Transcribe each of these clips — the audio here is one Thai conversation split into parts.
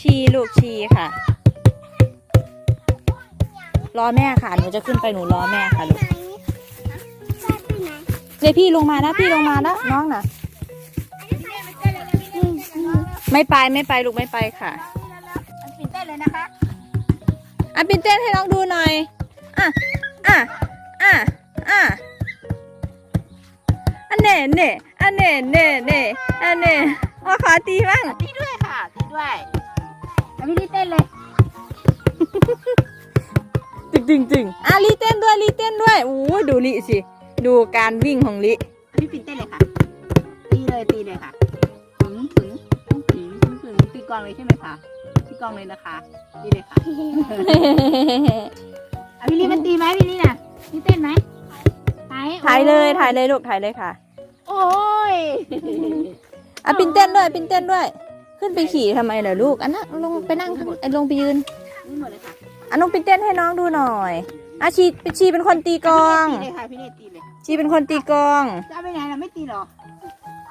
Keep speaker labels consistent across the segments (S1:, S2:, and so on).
S1: ชีลูกชีค่ะ รอแม่ค่ะ หนูจะขึ้นไปหนูรอแม่ค่ะลูกเดี๋ยวพี่ลงมานะพี่ลงมาแล้วน้องน่ะ ไม่ไปไม่ไปลูกไม่ไปค่ะ
S2: ปิดได้เลยนะคะ
S1: อะปินเต้นให้น้องดูหน่อยอะอะอะอะอันเน่เน่อันเน่เน่เน่อันเน่มาขอตีบ้าง
S2: ตีด้วยค่ะตีด้วยแล้วพี่ลี่เต้นเลย
S1: ตึงตึงตึงอะลีเต้นด้วยลีเต้นด้วยโอ้ยดูลิสิ ดูการวิ่งของลิ
S2: พี่ปิ่นเต้นเลยค่ะ ตีเลยตีเลยค่ะถึงถึงถึงถึงถึงถึงตีกลองเลยใช่ไหมคะตีกลองเลยนะคะ ตีเลยค่ะอะพี่ลี่มันตีไหมพี่ลี่น่ะพี่เต้นไหมถ่าย
S1: ถ่ายเลยถ่ายเลยลูกถ่ายเลยค่ะ
S2: โอ้ย
S1: อะปินเต้นด้วยปินเต้นด้วย ขึ้นไปขี่ทำไมเหรอลูกอันนั้นลงไปนั่งข้างไอ้ลงไปยืน
S2: นี่หมดเลยค่ะ
S1: อันน้องปินเต้นให้น้องดูหน่อยอะชีชีเป็นคนตีกลอง
S2: ตีเลยค่ะพี่เนตตีเลย
S1: ชีเป็นคนตีกลอง
S2: จะเอาไปไหนเราไม่ตีหรอ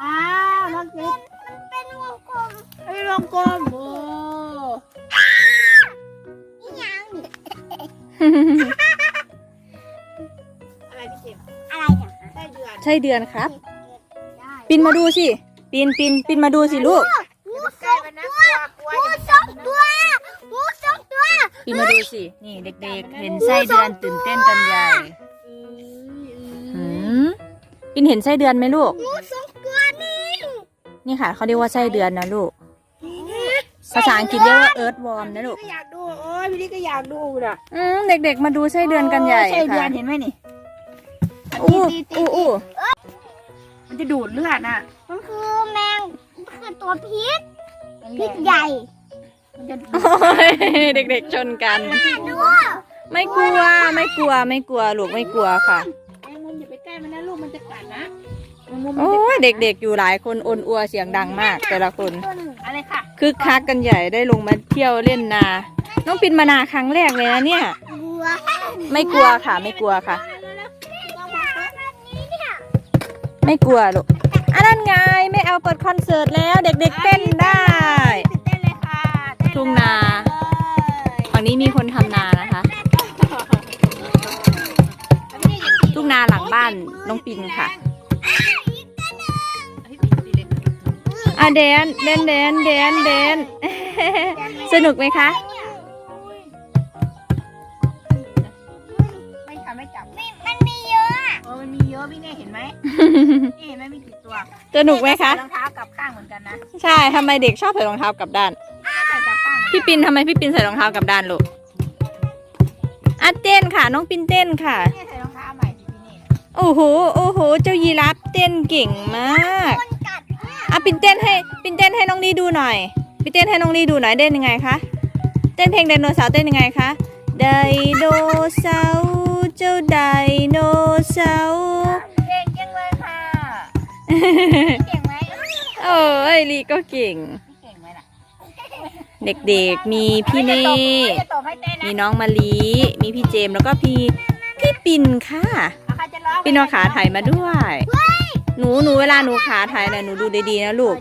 S2: อ้าวน้องเจ๊เป็นวงกลมเป็นวงกลมโอ้อะไรพี่เจมส์
S3: อะไรเนี่ย
S2: ไส้เดือน
S1: ใช่เดือนครับ
S2: ได้
S1: ปินมาดูสิปินปินปินมาดูสิลูก
S2: งูสอง ตัวงูสองตัว
S3: งูสองตัว
S1: ปินมาดูสิ นี่เด็กๆ เห็นไส้เดือนตื่นเต้นกันใหญ่หืมปินเห็นไส้เดือนไหมลูก
S3: งูสองตัวนี่
S1: นี่ค่ะ เขาเรียกว่าไส้เดือนนะลูก ภาษาอังกฤษเรียกว่าเอิร์ธวอร์มนะลูก
S2: ก็อยากดูโอ้ยพี่ลี่ก็อยากดูน่ะ
S1: อืมเด็กๆ มาดูไส้เดือนกันใหญ่
S2: ไส้เดือ
S1: ค่ะ
S2: นเห็นไหมนี่
S1: อู้อู้อู้
S2: มันจะดูดเลือดน่ะ
S3: มันคือแมงมันคือตัวพิษ พิษใหญ่
S2: มันจะดูด
S1: โอ้ยเด็กๆชนกัน
S3: ดู
S1: ไม่กลัวไม่กลัวไม่กลัวลูกไม่กลัวค่ะ
S2: แมงมุมอย่าไปใกล้มันนะลูกมันจะกัดนะแมงมุมมัน
S1: โอ้
S2: จะ
S1: ยเด็กๆอยู่หลายคนอนอัวเสียงดังมาก แต่ละคน
S3: ตัวหนึ่ง
S2: อะไรค่ะ
S1: คึกคักกันใหญ่ได้ลงมาเที่ยวเล่นนา น้องปินมานาครั้งแรกเลยนะเนี่ย
S3: บัว
S1: ไม่กลัวค่ะ ไม่กลัวค่ะ
S3: นี้เนี่ย
S1: ไม่กลัวลูกอั นนั้นไงไม่เอาเปิดคอนเสิร์ตแล้วเด็กๆเต้นได้
S2: ตื่นเต้นเลยค่ะเต้นเลย
S1: ทุ่งนา ฝั่งนี้มีคนทำนานะคะ ทุ่งนาหลังบ้านน้องปินค่ะ อะเดนเดนเดนเดนเดน สนุกไหมคะ
S2: ไมั
S3: นมีเยอะ
S2: พี่เน่เห็นไหมนี่เห็นไหมมีกี่ตัว
S1: สนุกไหมคะ
S2: รองเท้ากลับข้างเหมือนกันนะ
S1: ใช่ทำไมเด็กชอบใส่รองเท้ากลับด้าน
S2: ใส่กลับข้างเหมือนกัน
S1: พี่ปินทำไมพี่ปินใส่รองเท้ากลับด้านลูกอะเต้นค่ะ น้องปินเต้นค่ะ
S2: พี่เน่ใส่รองเท้าใหม่สิพี่เน่
S1: โอ้โห โอ้โห เจ้ายีราฟเต้นเก่งมาก
S3: คนกัดเนี่ย
S1: อะปินเต้นให้ ปินเต้นให้น้องลีดูหน่อยปินเต้นให้น้องลีดูหน่อยเต้นยังไงคะ เต้นเพลงไดโนเสาร์เต้นยังไงคะ ไดโนเสาร์เจ้าไดโนเสาร์
S2: เก่งจังเลยค่ะเก่งไหม
S1: โอ้ยลีก็เก่ง
S2: เด็
S1: กๆมีพี่เน่มีน้องมะลิมีพี่เจมแล้วก็พี่พี่ปินค่ะ
S2: เอาใครจะร้อง
S1: ปินอขาถ่ายมาด้วย หนูหนูเวลาหนูขาถ่ายนะหนูดูดีๆนะลูก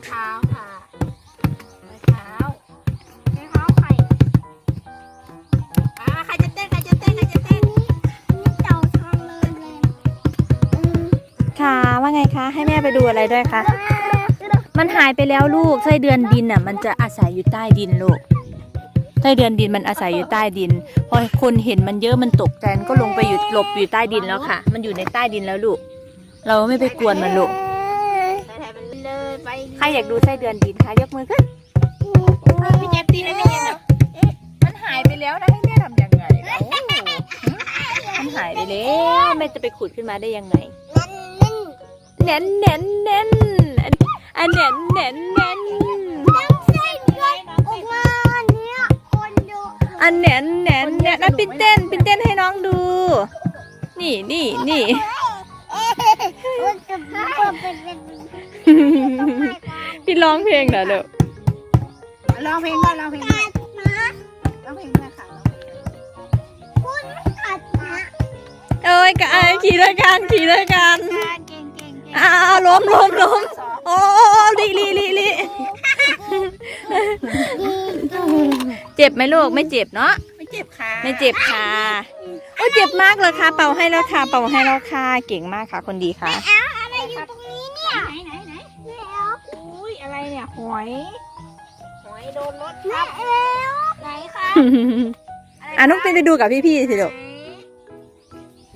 S1: ว่าไงคะ ให้แม่ไปดูอะไรด้วยคะ มันหายไปแล้วลูกไส้เดือนดินอะ มันจะอาศัยอยู่ใต้ดินลูกไส้เดือนดินมันอาศัยอยู่ใต้ดิน พอคนเห็นมันเยอะมันตกใจมันก็ลงไปอยู่หลบอยู่ใต้ดินแล้วค่ะ มันอยู่ในใต้ดินแล้วลูก เราไม่ไปกวนมันลูก
S2: ถ่ายๆมันเลยไป
S1: ใครอยากดูไส้เดือนดินคะยกมือขึ้น
S2: พี่เจมส์ตีให้พี่เจมส์หน่อย
S1: มันหายไปแล้วนะให้แม่ทำยังไงเอ้ามันหายไปแล้วแม่จะไปขุดขึ้นมาได้ยังไง
S3: นั่นนั่น
S1: เน้นเน้นเน้นอันอันเน้นเน้นเน้น
S3: ไส้เดือนออกมาเนี่ยคนดู
S1: อันเน้นเน้นเน้นอะปินเต้นปินเต้นให้น้องดู นี่นี่นี่
S3: มันจะเป็นเป็นเป็น
S1: พี่ร้องเพลงเหรอลูก
S2: ร้องเพลงด้วยร้องเพลงด้วย
S3: นะ
S2: ร้องเพลงด้วยค่ะ
S3: คุณกัดนะ
S1: เอ้ยกะไอขี่ด้วยกันขี่ด้วยกัน มล้มล้มโอ้โอ้โอ้ลิลิลิลิ
S3: ดีดู
S1: เจ็บไหมลูกไม่เจ็บเนาะ
S2: ไม่เจ็บค่ะ
S1: ไม่เจ็บค่ะโอ้ยเจ็บมากเลยค่ะ เป่าให้แล้วค่ะ เป่าให้แล้วค่ะเก่งมากค่ะ คนดีค่ะ
S3: อะไรอยู่ตรงนี้เนี่ย
S2: ไหนไหนไหน
S3: แม่เอา
S2: อุ้ยอะไรเนี่ยหอยหอยโดนรถ
S3: แม่
S2: ทับ
S3: เอาไหนคะ
S1: อะนุ๊กไปดูกับพี่ๆสิลูก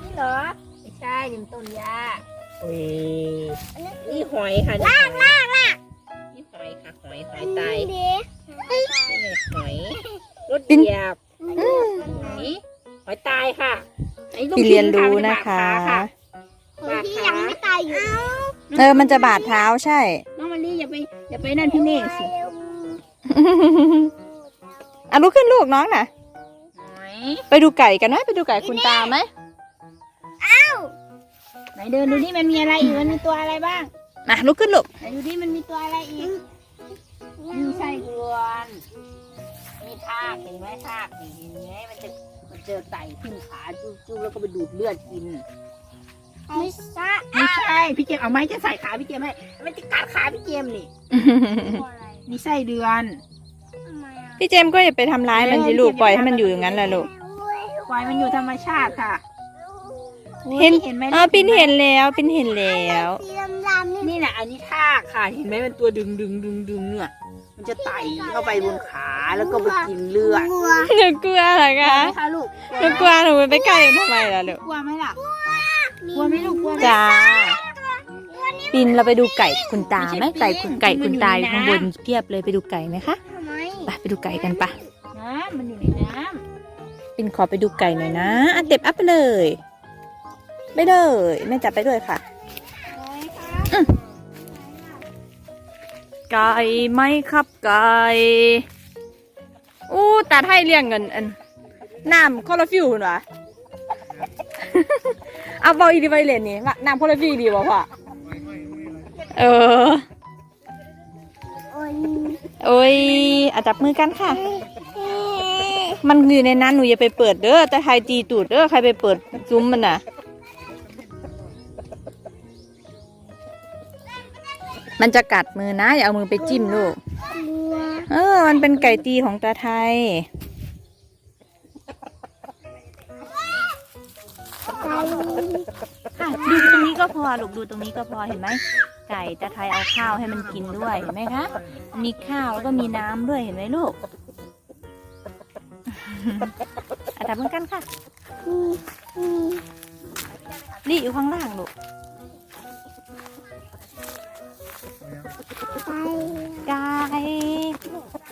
S2: นี่เหรอไม่ใช่นี่มันต้นยาโอ้ยนี่ หอยค่ะลากลากลากนี่หอยค่ะหอยหอยตาย
S3: เด็ก
S2: นี่ไงหอยรถเหยียบไหนหอยตายค่ะไหนลูก
S1: พี่เรียนรู้
S2: ชิ้
S1: นะคะ
S2: มัจบาดขา
S3: คนที่ยังไม่ตายอยู่
S1: เออมันจะบาดเท้าใช่
S2: น้องมารีอย่าไปอย่าไปนั่นพี่เมฆสิ
S1: อะลุกขึ้นลูกน้องน่ะ
S2: หอย
S1: ไปดูไก่กันนะไปดูไก่คุณตาไหม
S2: ไหนเดินดูนี่มันมีอะไรอีกมันมีตัวอะไรบ้าง
S1: มาลุกขึ้นลูก
S2: ไหนดูนี่มันมีตัวอะไรอีกมีไส้เดือน มีทากเห็นไหมทากนี่เห็นไหมมันจะมันเจอไต่ขึ้นขาจุ๊บๆแล้วก็ไปดูดเลือดกิน
S3: ไม่ใช่
S2: ไม่ใช่พี่เจมส์เอาไม้จะใส่ขาพี่เจมส์ให้มันจะกัดขาพี่เจมส์นี่มีไส้เดือน
S3: ทำไมอะ
S1: พี่เจมส์ก็อย่าไปทำร้ายมันสิลูกปล่อยให้มันอยู่อย่างนั้นแหละลูก
S2: ปล่อยมันอยู่ธรรมชาติค่ะ
S1: เห็น
S2: เห็นไหม
S1: เออปินเห็นแล้วปินเห็นแล้ว
S3: สีดำๆ นี่
S2: นี่แหละอันนี้ทากค่ะ เห็นไหมมันตัวดึงดึงดึงดึงเนี่ย มันจะไต่เข้าไปบนขาแล้วก็ไปกินเลือด
S3: กลัว
S1: หนูกลัวเหรอคะ
S2: ไหมคะลูก
S1: หนูกลัวหนูไปใกล้มันทำไมล่ะลูก
S2: กลัวไหมล่ะกลัวไหมลูกกลัวไหม
S1: จ้าปินเราไปดูไก่คุณตาไหมไก่คุณไก่คุณตาอยู่ข้างบนเพียบเลยไปดูไก่ไหมคะ
S3: ทำไม
S1: ไปไปดูไก่กันปะ
S2: น้ำมันอยู่ในน้
S1: ปินขอไปดูไก่หน่อยนะอะเต็บอัพไปเลย ไปเลยแม่จับไปด้วยค่ะ ไก่ไหมครับไก่อู้ตาไทยเลี้ยงเงินอันน้ำคอลลาฟิวเหรอเอาบออีดีไวเลนนี่ว่าน้ำคอลลาฟิวดีบ่พ่อเออ
S3: โอ้ย
S1: โอ้ยอะจับมือกันค่ะ มันอยู่ในนั้นหนูอย่าไปเปิดเด้อแต่ใครตีตูดเด้อใครไปเปิดซุ้มมันน่ะ มันจะกัดมือนะ อย่าเอามือไปจิ้มลูก
S3: กลัว
S1: เออ มันเป็นไก่ตีของตาไทย
S3: ใจ
S1: ค่ะดูตรงนี้ก็พอลูกดูตรงนี้ก็พอเห็นไหมไก่ตาไทยเอาข้าวให้มันกินด้วยเห็นไหมคะมีข้าวแล้วก็มีน้ำด้วยเห็นไหมลูกอะจับมือกันค่ะ
S3: อืมอืม
S1: นี่อยู่ข้างล่างลูก ไก่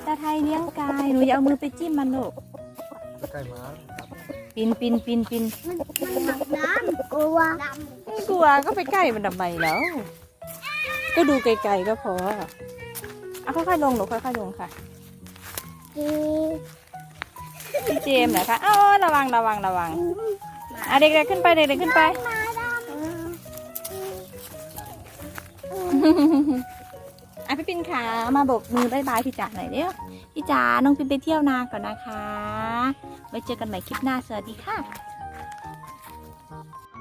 S1: ตาไทยเลี้ยงไก่หนูอย่าเอามือไปจิ้มมันลูก
S4: ไก่ม้า
S1: ปินปินปินปิน
S3: มันมันดำกลัวด
S1: ไม่กลัวก็ไปใกล้มันทำไมแล้ว ก็ดูไกลๆก็พอเอาค่อยๆลงหนูค่อยๆลงค่ะำ
S3: อืม
S1: พี่เจมส์นะคะอ้าวระวังระวังระวังอะเด็กๆขึ้นไปเด็กๆขึ้นไป
S3: มาดำ
S1: อะพี่ปินค่ะมาโบกมือบายบายพี่จ๋าหน่อยเร็วพี่จ๋าน้องปินไปเที่ยวนาก่อนนะคะไว้เจอกันใหม่คลิปหน้าสวัสดีค่ะ